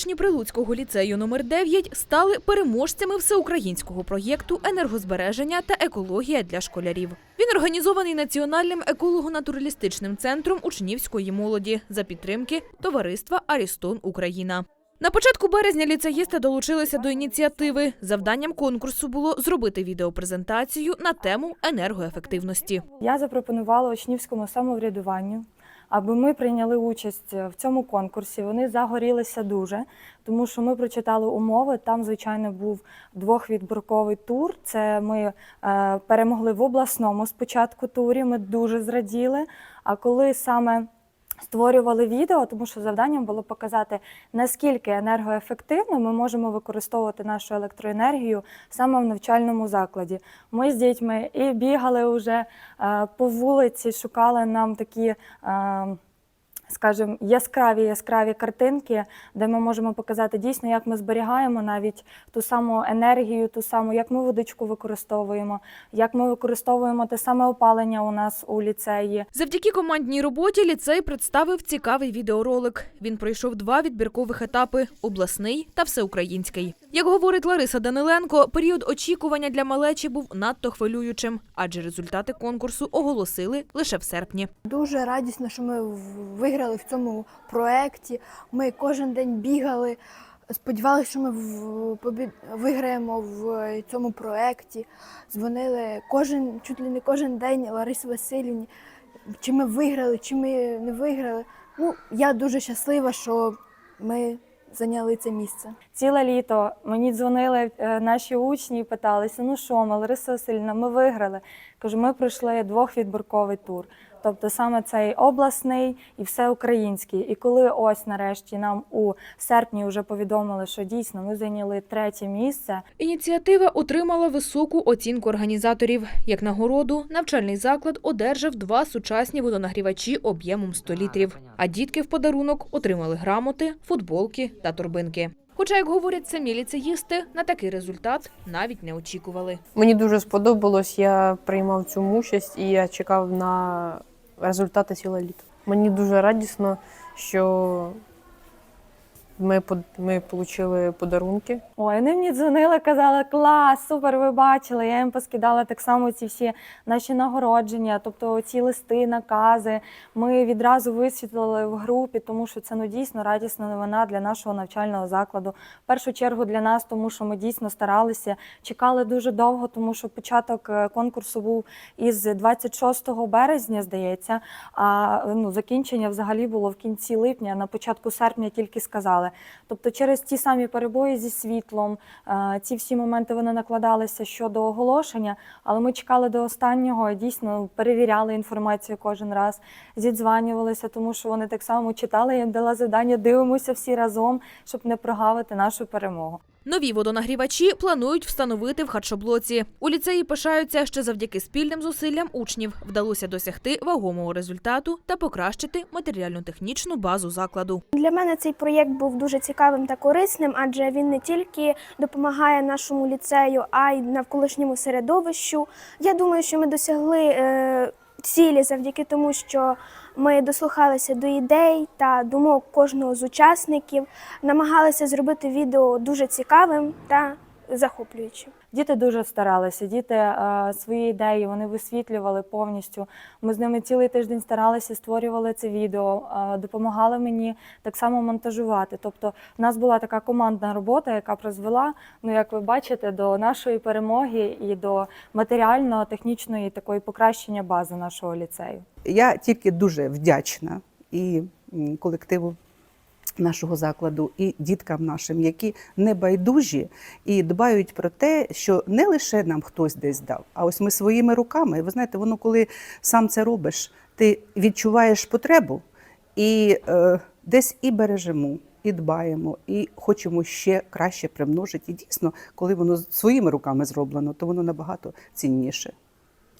Учні Прилуцького ліцею номер 9 стали переможцями всеукраїнського проєкту енергозбереження та екологія для школярів. Він організований Національним еколого-натуралістичним центром учнівської молоді за підтримки товариства Арістон Україна. На початку березня ліцеїсти долучилися до ініціативи. Завданням конкурсу було зробити відеопрезентацію на тему енергоефективності. Я запропонувала учнівському самоврядуванню, аби ми прийняли участь в цьому конкурсі. Вони загорілися дуже, тому що ми прочитали умови. Там, звичайно, був двохвідбірковий тур. Це ми е, перемогли в обласному спочатку турі. Ми дуже зраділи. А коли саме Створювали відео, тому що завданням було показати, наскільки енергоефективно ми можемо використовувати нашу електроенергію саме в навчальному закладі. Ми з дітьми і бігали вже е, по вулиці, шукали нам такі. Скажімо, яскраві яскраві картинки, де ми можемо показати дійсно, як ми зберігаємо навіть ту саму енергію, ту саму, як ми водичку використовуємо, як ми використовуємо те саме опалення у нас у ліцеї. Завдяки командній роботі ліцей представив цікавий відеоролик. Він пройшов два відбіркових етапи обласний та всеукраїнський. Як говорить Лариса Даниленко, період очікування для малечі був надто хвилюючим, адже результати конкурсу оголосили лише в серпні. Дуже радісно, що ми в- виграли в цьому проєкті. Ми кожен день бігали. Сподівалися, що ми в- побі- виграємо в цьому проєкті. Дзвонили кожен, чуть ли не кожен день Ларисі Васильівні, чи ми виграли, чи ми не виграли. Ну, я дуже щаслива, що ми зайняли це місце. Ціле літо мені дзвонили е, наші учні і питалися: ну що, ми, Лариса Васильівна, ми виграли. Кажу, ми пройшли двохвідбірковий тур. Тобто саме цей обласний і всеукраїнський. І коли ось нарешті нам у серпні вже повідомили, що дійсно ми зайняли третє місце, Ініціатива отримала високу оцінку організаторів. Як нагороду, навчальний заклад одержав два сучасні водонагрівачі об'ємом 100 літрів. А дітки в подарунок отримали грамоти, футболки та торбинки. Хоча, як говорять самі ліцеїсти, на такий результат навіть не очікували. Мені дуже сподобалось, я приймав цю участь і я чекав на результати ціле літо. Мені дуже радісно, що ми, ми отримали подарунки. Ой, вони мені дзвонили, казали, клас, супер, ви бачили. Я їм поскидала так само ці всі наші нагородження, тобто ці листи, накази. Ми відразу висвітлили в групі, тому що це ну дійсно радісна новина для нашого навчального закладу. В першу чергу для нас, тому що ми дійсно старалися, чекали дуже довго, тому що початок е, конкурсу був із 26 березня, здається. А ну закінчення взагалі було в кінці липня, на початку серпня тільки сказали. Тобто, через ті самі перебої зі світлом, е, ці всі моменти вони накладалися щодо оголошення, але ми чекали до останнього дійсно перевіряли інформацію кожен раз, зідзванювалися, тому що вони так само читали. Я їм дала завдання, дивимося всі разом, щоб не прогавити нашу перемогу. Нові водонагрівачі планують встановити в харчоблоці. У ліцеї пишаються, що завдяки спільним зусиллям учнів вдалося досягти вагомого результату та покращити матеріально-технічну базу закладу. Для мене цей проєкт був дуже цікавим та корисним, адже він не тільки допомагає нашому ліцею, а й навколишньому середовищу. Я думаю, що ми досягли е, цілі завдяки тому, що ми дослухалися до ідей та думок кожного з учасників, намагалися зробити відео дуже цікавим та захоплюючим. Діти дуже старалися. Діти е, свої ідеї вони висвітлювали повністю. Ми з ними цілий тиждень старалися, створювали це відео, е, допомагали мені так само монтажувати. Тобто, в нас була така командна робота, яка призвела, ну як ви бачите, до нашої перемоги і до матеріально-технічної такої покращення бази нашого ліцею. Я тільки дуже вдячна і колективу нашого закладу, і діткам нашим, які не байдужі і дбають про те, що не лише нам хтось десь дав, а ось ми своїми руками. Ви знаєте, воно коли сам це робиш, ти відчуваєш потребу і е, десь і бережемо. І дбаємо, і хочемо ще краще примножити. І дійсно, коли воно своїми руками зроблено, то воно набагато цінніше.